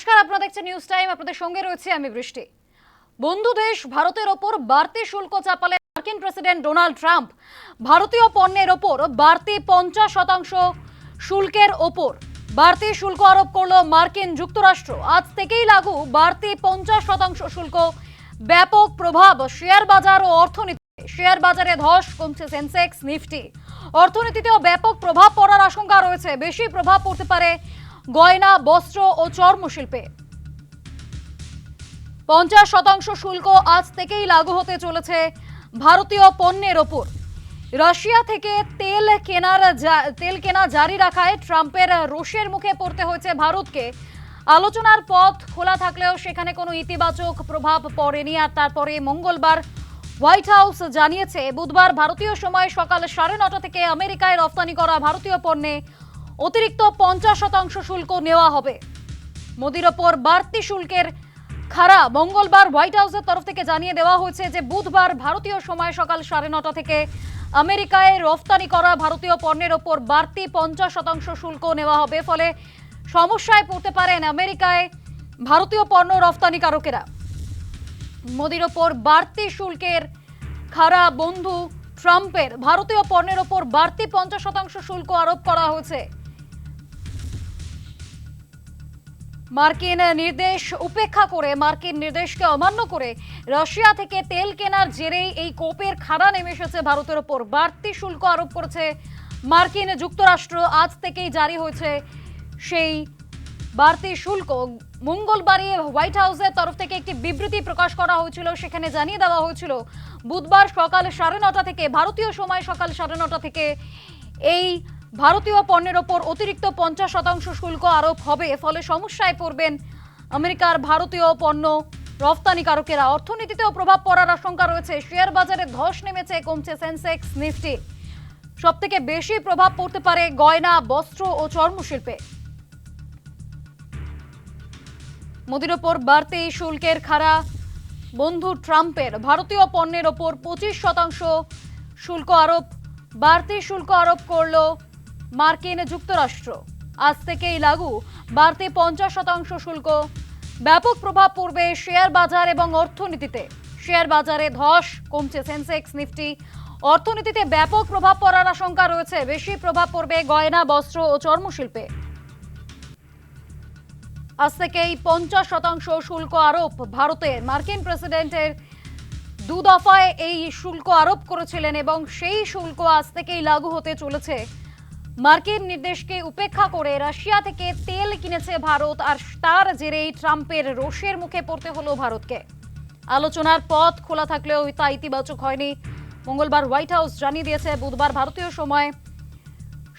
নমস্কার, আপনারা দেখছেন নিউজ টাইম আপনাদের সঙ্গে রয়েছে আমি বৃষ্টি। বন্ধু দেশ ভারতের ওপর বাড়তি শুল্ক চাপালে মার্কিন প্রেসিডেন্ট ডোনাল্ড ট্রাম্প ভারতীয় পণ্যের ওপর বাড়তি পঞ্চাশ শতাংশ শুল্কের ওপর। বাড়তি শুল্ক আরোপ করল মার্কিন যুক্তরাষ্ট্র। আজ থেকেই লাগু বাড়তি পঞ্চাশ শতাংশ শুল্ক। ব্যাপক প্রভাব শেয়ার বাজার ও অর্থনীতি শেয়ার বাজারে ধস কমছে সেন্সেক্স, নিফটি। অর্থনীতিতেও ব্যাপক প্রভাব পড়ার আশঙ্কা রয়েছে। বেশি প্রভাব পড়তে পারে গয়না, বস্ত্র ও চর্মশিল্পে। পঞ্চাশ শতাংশ শুল্ক আজ থেকেই লাগু হতে চলেছে ভারতীয় পণ্যের ওপর। রাশিয়া থেকে তেল কেনার তেল কেনা জারি রাখায় ট্রাম্পের রোষের মুখে পড়তে হয়েছে ভারতকে। আলোচনার পথ খোলা থাকলেও সেখানে কোনো ইতিবাচক প্রভাব পড়েনি আর তারপরে মঙ্গলবার হোয়াইট হাউস জানিয়েছে, বুধবার ভারতীয় সময় সকাল সাড়ে নটা থেকে আমেরিকায় রপ্তানি করা ভারতীয় পণ্যে অতিরিক্ত পঞ্চাশ শতাংশ শুল্ক নেওয়া হবে। মোদির ওপর বাড়তি শুল্কের খাড়া মঙ্গলবার হোয়াইট হাউসের তরফ থেকে জানিয়ে দেওয়া হয়েছে যে, বুধবার ভারতীয় সময় সকাল সাড়ে নটা থেকে আমেরিকায় রফতানি করা ভারতীয় পণ্যের ওপর বাড়তি পঞ্চাশ শতাংশ শুল্ক নেওয়া হবে। ফলে সমস্যায় পড়তে পারেন আমেরিকায় ভারতীয় পণ্য রফতানিকারকেরা। মোদির ওপর বাড়তি শুল্কের খাড়া বন্ধু ট্রাম্পের ভারতীয় পণ্যের ওপর বাড়তি পঞ্চাশ শতাংশ শুল্ক আরোপ করা হয়েছে। মার্কিন নির্দেশ উপেক্ষা করে, মার্কিন নির্দেশকে অমান্য করে রাশিয়া থেকে তেল কেনার জেরেই এই কোপের খাড়া নেমে এসেছে ভারতের ওপর। বাড়তি শুল্ক আরোপ করেছে মার্কিন যুক্তরাষ্ট্র। আজ থেকেই জারি হয়েছে সেই বাড়তি শুল্ক। মঙ্গলবারই হোয়াইট হাউসের তরফ থেকে একটি বিবৃতি প্রকাশ করা হয়েছিল, সেখানে জানিয়ে দেওয়া হয়েছিল, বুধবার সকাল সাড়ে নটা থেকে, ভারতীয় সময় সকাল সাড়ে নটা থেকে এই ভারতীয় পণ্যের ওপর অতিরিক্ত পঞ্চাশ শতাংশ শুল্ক আরোপ হবে, ফলে সমস্যায় পড়বেন আমেরিকার ভারতীয় পণ্য রফতানিকারকেরা অর্থনীতিতেও প্রভাব পড়ার আশঙ্কা রয়েছে। শেয়ার বাজারে ধস নেমেছে, কমছে সেন্সেক্স, নিফটি। সব থেকে বেশি প্রভাব পড়তে পারে গয়না, বস্ত্র ও চর্মশিল্পে। মোদির ওপর বাড়তি শুল্কের খাড়া। বন্ধু ট্রাম্পের ভারতীয় পণ্যের ওপর পঁচিশ শতাংশ শুল্ক আরোপ। বাড়তি শুল্ক আরোপ করল মার্কিন যুক্তরাষ্ট্র। আজ থেকেই লাগু বাড়তি পঞ্চাশ শতাংশ শুল্ক। ব্যাপক প্রভাব পড়বে শেয়ার বাজার এবং অর্থনীতিতে। শেয়ার বাজারে ধস, কমছে সেন্সেক্স, নিফটি। অর্থনীতিতে ব্যাপক প্রভাব পড়ার আশঙ্কা রয়েছে। বেশি প্রভাব পড়বে গয়না, বস্ত্র ও চর্মশিল্পে। আজ থেকেই পঞ্চাশ শতাংশ শুল্ক আরোপ। ভারতে মার্কিন প্রেসিডেন্টের দু দফায় এই শুল্ক আরোপ করেছিলেন এবং সেই শুল্ক আজ থেকেই লাগু হতে চলেছে। মার্কিন নির্দেশকে উপেক্ষা করে রাশিয়া থেকে তেল কিনেছে ভারত আর তার জেরেই ট্রাম্পের রোষের মুখে পড়তে হলো ভারতকে। আলোচনার পথ খোলা থাকলেও তা ইতিবাচক হয়নি। মঙ্গলবার হোয়াইট হাউস জানিয়ে দিয়েছে, বুধবার ভারতীয় সময়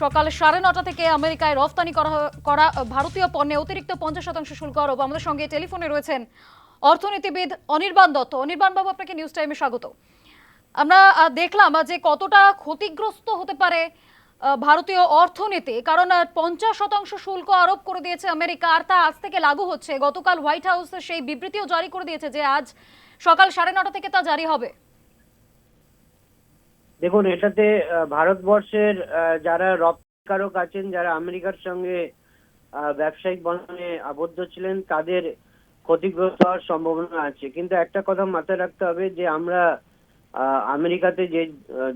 সকাল সাড়ে নটা থেকে আমেরিকায় রফতানি করা করা ভারতীয় পণ্যে অতিরিক্ত পঞ্চাশ শতাংশ শুল্ক আরোপ। আমাদের সঙ্গে টেলিফোনে রয়েছেন অর্থনীতিবিদ অনির্বাণ দত্ত। অনির্বাণ বাবু আপনাকে নিউজ টাইমে স্বাগত। আমরা দেখলাম যে কতটা ক্ষতিগ্রস্ত হতে পারে ভারতীয় অর্থনীতি, কারণ পঞ্চাশ শতাংশ শুল্ক আরোপ করে দিয়েছে আমেরিকা, আর তা আজ থেকে লাগু হচ্ছে। গতকাল হোয়াইট হাউস সেই বিবৃতিও জারি করে দিয়েছে যে আজ সকাল সাড়ে নটা থেকে তা জারি হবে। দেখুন, এটাতে ভারতবর্ষের যারা রপ্তানিকারক আছেন, যারা আমেরিকার সঙ্গে ব্যবসায়িক বন্ধনে আবদ্ধ ছিলেন, তাদের ক্ষতিগ্রস্ত হওয়ার সম্ভাবনা আছে। কিন্তু একটা কথা মাথায় রাখতে হবে যে আমরা আমেরিকাতে যে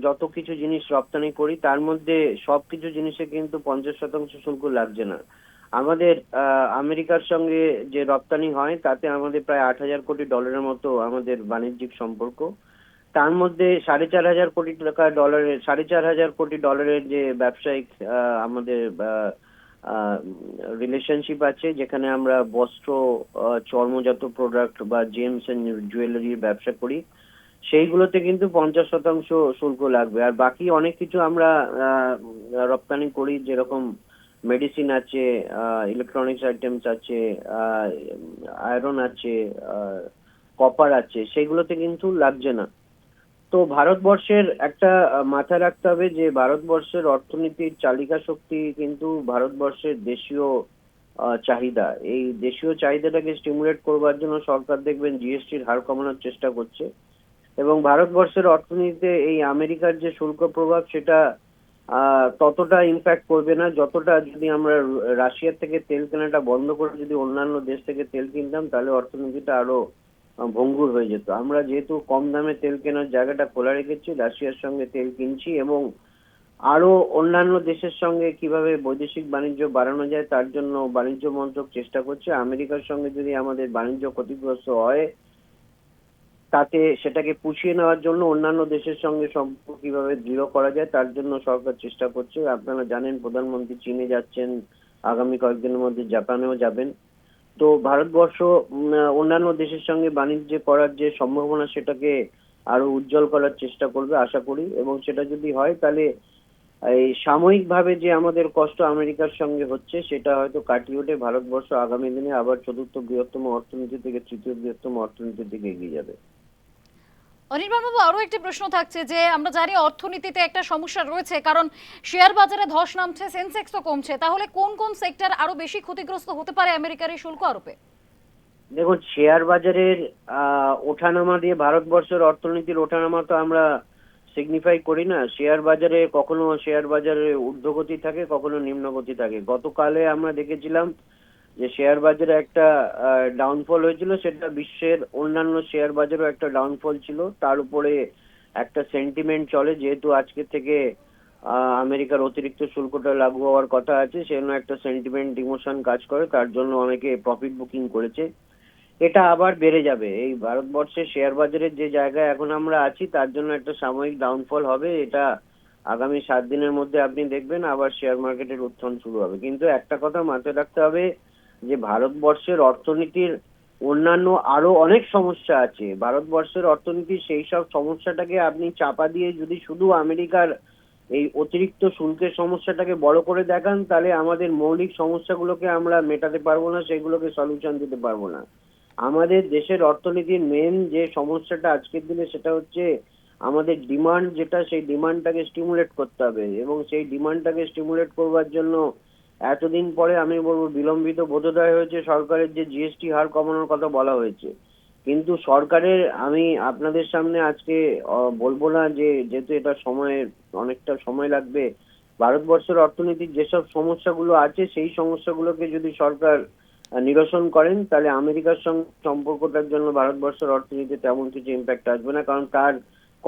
যত কিছু জিনিস রপ্তানি করি, তার মধ্যে সবকিছু জিনিসে কিন্তু পঞ্চাশ শতাংশ শুল্ক লাগছে না। আমাদের আমেরিকার সঙ্গে যে রপ্তানি হয়, তাতে আমাদের প্রায় আট হাজার কোটি ডলারের মতো আমাদের বাণিজ্যিক সম্পর্ক। তার মধ্যে সাড়ে চার হাজার কোটি টাকা ডলারের সাড়ে চার হাজার কোটি ডলারের যে ব্যবসায়িক আমাদের রিলেশনশিপ আছে, যেখানে আমরা বস্ত্র চর্মজাত প্রোডাক্ট বা জেমস এন্ড জুয়েলারির ব্যবসা করি। সেইগুলোতে কিন্তু পঞ্চাশ শতাংশ শুল্ক লাগবে। আর বাকি অনেক কিছু আমরা রপ্তানি করি, যেরকম মেডিসিন আছে ইলেকট্রনিক্স আইটেমস আছে আয়রন আছে কপার আছে সেগুলোতে কিন্তু লাগছে না। তো ভারতবর্ষের একটা মাথায় রাখতে হবে যে ভারতবর্ষের অর্থনীতির চালিকা শক্তি কিন্তু ভারতবর্ষের দেশীয় চাহিদা। এই দেশীয় চাহিদাটাকে স্টিমুলেট করবার জন্য সরকার দেখবেন জিএসটির হার কমানোর চেষ্টা করছে। এবং ভারতবর্ষের অর্থনীতিতে এই আমেরিকার যে শুল্ক প্রভাব, সেটা ততটা ইম্প্যাক্ট করবে না। যতটা যদি আমরা রাশিয়া থেকে তেল কেনাটা বন্ধ করে যদি অন্যান্য দেশ থেকে তেল কিনতাম, তাহলে অর্থনীতিটা আরও ভঙ্গুর হয়ে যেত। আমরা যেহেতু কম দামে তেল কেনার জায়গাটা খোলা রেখেছি, রাশিয়ার সঙ্গে তেল কিনছি এবং আরও অন্যান্য দেশের সঙ্গে কীভাবে বৈদেশিক বাণিজ্য বাড়ানো যায়, তার জন্য বাণিজ্য মন্ত্রক চেষ্টা করছে। আমেরিকার সঙ্গে যদি আমাদের বাণিজ্য ক্ষতিগ্রস্ত হয় তাতে সেটাকে পুষিয়ে নেওয়ার জন্য অন্যান্য দেশের সঙ্গে সম্পর্ক কীভাবে দৃঢ় করা যায়, তার জন্য সরকার চেষ্টা করছে। আপনারা জানেন, প্রধানমন্ত্রী চীনে যাচ্ছেন, আগামী কয়েকদিনের মধ্যে জাপানেও যাবেন। তো ভারতবর্ষ অন্যান্য দেশের সঙ্গে বাণিজ্য করার যে সম্ভাবনা, সেটাকে আরও উজ্জ্বল করার চেষ্টা করবে, আশা করি। এবং সেটা যদি হয়, তাহলে এই সাময়িকভাবে যে আমাদের কষ্ট আমেরিকার সঙ্গে হচ্ছে, সেটা হয়তো কাটিয়ে উঠে ভারতবর্ষ আগামী দিনে আবার চতুর্থ বৃহত্তম অর্থনীতি থেকে তৃতীয় বৃহত্তম অর্থনীতির দিকে এগিয়ে যাবে। অনির্বাণ বাবু আরও একটি প্রশ্ন থাকছে যে, আমরা জানি অর্থনীতিতে একটা সমস্যা রয়েছে, কারণ শেয়ার বাজারে ধস নামছে, সেন্সেক্সও কমছে। তাহলে কোন কোন সেক্টর আরও বেশি ক্ষতিগ্রস্ত হতে পারে আমেরিকার এই শুল্ক আরোপে? দেখুন, শেয়ার বাজারের ওঠানামা দিয়ে ভারতবর্ষের অর্থনীতির ওঠানামা তো আমরা সিগনিফাই করি না। শেয়ার বাজারে কখনো শেয়ার বাজারে ঊর্ধ্বগতি থাকে, কখনো নিম্নগতি থাকে। গতকালে আমরা দেখেছিলাম যে শেয়ার বাজারে একটা ডাউনফল হয়েছিল, সেটা বিশ্বের অন্যান্য শেয়ার বাজারেও একটা ডাউনফল ছিল। তার উপরে একটা সেন্টিমেন্ট চলে, যেহেতু আজকে থেকে আমেরিকার অতিরিক্ত শুল্কটা লাগু হওয়ার কথা আছে, সেজন্য একটা সেন্টিমেন্ট ইমোশন কাজ করে, তার জন্য অনেকে প্রফিট বুকিং করেছে। এটা আবার বেড়ে যাবে। এই ভারতবর্ষের শেয়ার বাজারের যে জায়গায় এখন আমরা আছি, তার জন্য একটা সাময়িক ডাউনফল হবে, এটা আগামী সাত দিনের মধ্যে আপনি দেখবেন, আবার শেয়ার মার্কেটের উত্থান শুরু হবে। কিন্তু একটা কথা মাথায় রাখতে হবে যে ভারতবর্ষের অর্থনীতির অন্যান্য আরও অনেক সমস্যা আছে। ভারতবর্ষের অর্থনীতির সেই সব সমস্যাটাকে আপনি চাপা দিয়ে যদি শুধু আমেরিকার এই অতিরিক্ত শুল্কের সমস্যাটাকে বড় করে দেখান, তাহলে আমাদের মৌলিক সমস্যাগুলোকে আমরা মেটাতে পারব না, সেগুলোকে সলিউশন দিতে পারব না। আমাদের দেশের অর্থনীতির মেন যে সমস্যাটা আজকের দিনে সেটা হচ্ছে আমাদের ডিমান্ড যেটা, সেই ডিমান্ডটাকে স্টিমুলেট করতে হবে এবং সেই ডিমান্ডটাকে স্টিমুলেট করবার জন্য এতদিন পরে আমি বলব, বিলম্বিত বোধোদয় হয়েছে সরকারের যে জিএসটি হার কমানোর কথা বলা হয়েছে। কিন্তু সরকারের, আমি আপনাদের সামনে আজকে বলব না যে যেহেতু এটা সময় অনেকটা সময় লাগবে, ভারতবর্ষের অর্থনীতির যেসব সমস্যাগুলো আছে, সেই সমস্যাগুলোকে যদি সরকার নিরসন করেন, তাহলে আমেরিকার সঙ্গে সম্পর্কটার জন্য ভারতবর্ষের অর্থনীতিতে তেমন কিছু ইম্প্যাক্ট আসবে না। কারণ তার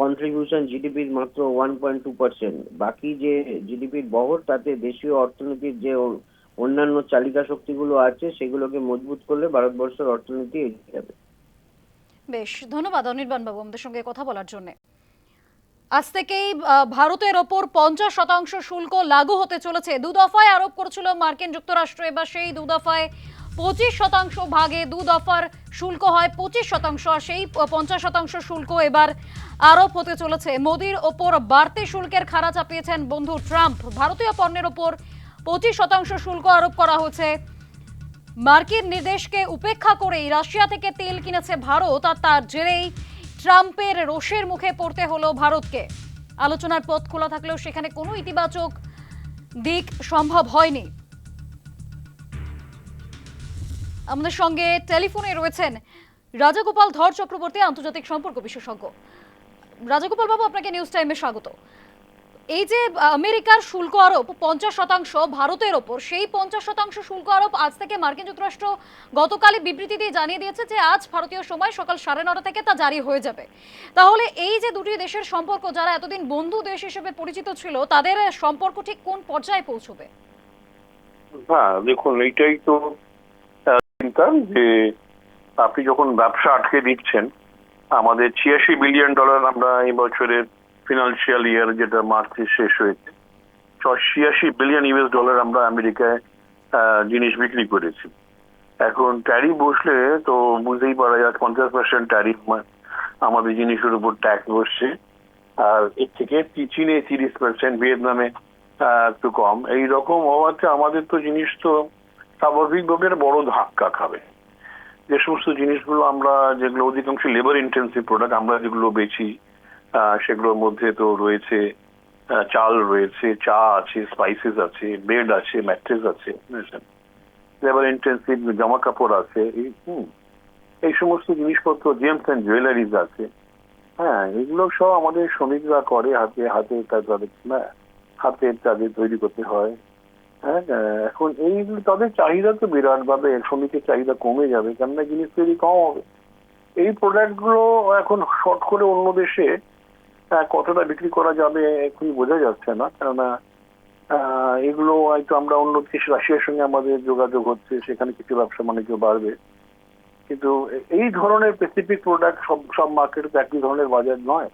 কন্ট্রিবিউশন জিডিপির মাত্র ওয়ান পয়েন্ট টু পার্সেন্ট বাকি যে জিডিপির বহর, তাতে দেশীয় অর্থনীতির যে অন্যান্য চালিকা শক্তিগুলো আছে, সেগুলোকে মজবুত করলে ভারতবর্ষের অর্থনীতি এগিয়ে যাবে। বেশ, ধন্যবাদ অনির্বাণ বাবু আমাদের সঙ্গে কথা বলার জন্য। আজ থেকেই ভারতের ওপর পঞ্চাশ শতাংশ শুল্ক লাগু হতে চলেছে। দু দফায় আরোপ করেছিল মার্কিন যুক্তরাষ্ট্র। এবার সেই দু দফায় পঁচিশ শতাংশ ভাগে দু দফার শুল্ক হয়, পঁচিশ শতাংশ আর সেই পঞ্চাশ শতাংশ শুল্ক এবার আরোপ হতে চলেছে। মোদির ওপর বাড়তি শুল্কের খাড়া চাপিয়েছেন বন্ধু ট্রাম্প। ভারতীয় পণ্যের ওপর পঁচিশ শতাংশ শুল্ক আরোপ করা হচ্ছে মার্কিন নির্দেশকে উপেক্ষা করেই রাশিয়া থেকে তেল কিনেছে ভারত, আর তার জেরেই ট্রাম্পের রোষের মুখে পড়তে হলো ভারতকে। আলোচনার পথ খোলা থাকলেও সেখানে কোনো ইতিবাচক দিক সম্ভব হয়নি। আমাদের সঙ্গে টেলিফোনে রয়েছেন রাজাগোপাল ধর চক্রবর্তী, আন্তর্জাতিক সম্পর্ক বিশেষজ্ঞ। রাজাগোপাল বাবু, আপনাকে নিউজ টাইমে স্বাগত। এই যে আমেরিকার শুল্ক আরোপ, পঞ্চাশ শতাংশ ভারতের ওপর, সেই পঞ্চাশ শতাংশ শুল্ক আরোপ আজ থেকে মার্কিন যুক্তরাষ্ট্র গতকালই বিবৃতি দিয়ে জানিয়ে দিয়েছে যে, আজ ভারতীয় সময় সকাল সাড়ে নটা থেকে তা জারি হয়ে যাবে। তাহলে এই যে দুটি দেশের সম্পর্ক, যারা এতদিন বন্ধু দেশ হিসেবে পরিচিত ছিল, তাদের সম্পর্ক ঠিক কোন পর্যায়ে পৌঁছবে? হ্যাঁ দেখুন, এইটাই তো চিন্তা যে আপনি যখন ব্যবসা আটকে দিচ্ছেন, আমাদের ছিয়াশি বিলিয়ন ডলার আমরা এই বছরের ফিনান্সিয়াল ইয়ার যেটা মার্চে শেষ হয়েছে ছিয়াশি বিলিয়ন ইউএস ডলার আমরা আমেরিকায় জিনিস বিক্রি করেছি। এখন ট্যারিফ বসলে তো বুঝতেই পারা যায় পঞ্চাশ পার্সেন্ট ট্যারিফ আমাদের জিনিসের উপর ট্যাক্স বসছে। আর এর থেকে চীনে তিরিশ পার্সেন্ট ভিয়েতনামে একটু কম। এই রকম হওয়াতে আমাদের তো জিনিস তো স্বাভাবিকভাবে একটা বড় ধাক্কা খাবে। যে সমস্ত জিনিসগুলো আমরা, যেগুলো অধিকাংশ লেবার ইন্টেন্সিভ প্রোডাক্ট আমরা যেগুলো বেচি সেগুলোর মধ্যে তো রয়েছে চাল রয়েছে, চা আছে স্পাইসেস আছে বেড আছে ম্যাট্রেস আছে লেবার ইন্টেন্সিভ জামা কাপড় আছে, এই সমস্ত জিনিসপত্র জেমস অ্যান্ড জুয়েলারিজ আছে। হ্যাঁ এগুলো সব আমাদের শ্রমিকরা করে, হাতে হাতে তাদের না হাতে তাদের তৈরি করতে হয় হ্যাঁ। এখন এই তাদের চাহিদা তো বিরাট ভাবে শ্রমিকের চাহিদা কমে যাবে, কেননা জিনিস তৈরি কম হবে। এই প্রোডাক্টগুলো এখন শর্ট করে অন্য দেশে কতটা বিক্রি করা যাবে এখনই বোঝা যাচ্ছে না, কেননা এগুলো হয়তো আমরা অন্য দেশ, রাশিয়ার সঙ্গে আমাদের যোগাযোগ হচ্ছে, সেখানে কিছু ব্যবসা বাণিজ্য বাড়বে। কিন্তু এই ধরনের স্পেসিফিক প্রোডাক্ট সব সব মার্কেটে একই ধরনের বাজার নয়।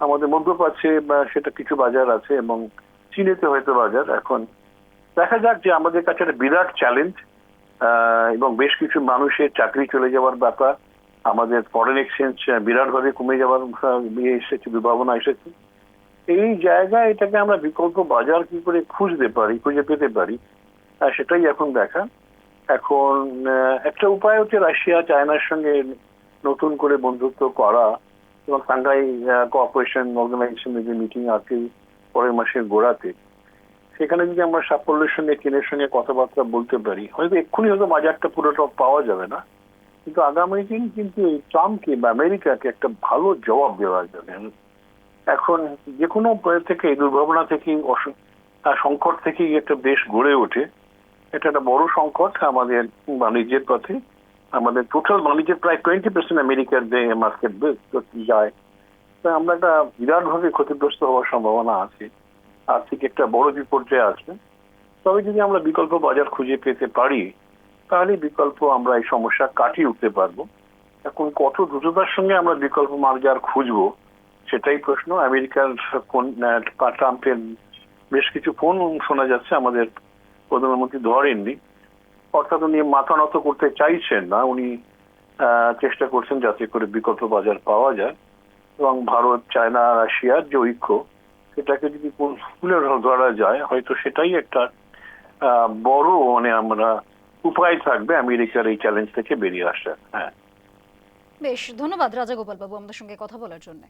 আমাদের মধ্যপ্রাচ্যে সেটা কিছু বাজার আছে এবং চীনেতে হয়তো বাজার এখন দেখা যাক যে আমাদের কাছে একটা বিরাট চ্যালেঞ্জ এবং বেশ কিছু মানুষের চাকরি চলে যাওয়ার ব্যাপার। আমাদের ফরেন এক্সচেঞ্জ বিরাটভাবে কমে যাওয়ার ইয়ে এসেছে, বিভাবনা এসেছে। এই জায়গায় এটাকে আমরা বিকল্প বাজার কি করে খুঁজতে পারি, খুঁজে পেতে পারি সেটাই এখন দেখা। এখন একটা উপায় হচ্ছে রাশিয়া, চায়নার সঙ্গে নতুন করে বন্ধুত্ব করা, এবং সাংঘাই কোঅপারেশন অর্গানাইজেশনের যে মিটিং আছে, পরের মাসের গোড়াতে। সেখানে যদি আমরা সাফল্যের সঙ্গে চীনের সঙ্গে কথাবার্তা বলতে পারি, হয়তো এক্ষুনি হয়তো বাজারটা পুরোটা পাওয়া যাবে না। কিন্তু আগামী দিন কিন্তু এই ট্রাম্পকে বা আমেরিকাকে একটা ভালো জবাব দেওয়া যাবে। এখন যে কোনো থেকে দুর্ভাবনা থেকে সংকট থেকেই একটা দেশ গড়ে ওঠে। এটা একটা বড় সংকট আমাদের বাণিজ্যের পথে। আমাদের টোটাল বাণিজ্যের প্রায় টোয়েন্টি পার্সেন্ট আমেরিকার মার্কেট যায়, তা আমরা একটা বিরাটভাবে ক্ষতিগ্রস্ত হওয়ার সম্ভাবনা আছে। আর্থিক একটা বড় বিপর্যয় আসবে। তবে যদি আমরা বিকল্প বাজার খুঁজে পেতে পারি, তাহলে বিকল্প আমরা এই সমস্যা কাটিয়ে উঠতে পারব। এখন কত দ্রুততার সঙ্গে আমরা বিকল্প বাজার খুঁজবো, সেটাই প্রশ্ন। আমেরিকার ট্রাম্পের বেশ কিছু ফোন শোনা যাচ্ছে, আমাদের প্রধানমন্ত্রী ধরেননি। অর্থাৎ উনি মাথা নত করতে চাইছেন না, উনি চেষ্টা করছেন যাতে করে বিকল্প বাজার পাওয়া যায়। এবং ভারত, চায়না, রাশিয়ার যে ঐক্য সেটাকে যদি তুলে ধরা যায়, হয়তো সেটাই একটা বড় মানে আমরা উপায় থাকবে আমেরিকার এই চ্যালেঞ্জ থেকে বেরিয়ে আসা হ্যাঁ। বেশ, ধন্যবাদ রাজা গোপাল বাবু আমাদের সঙ্গে কথা বলার জন্য।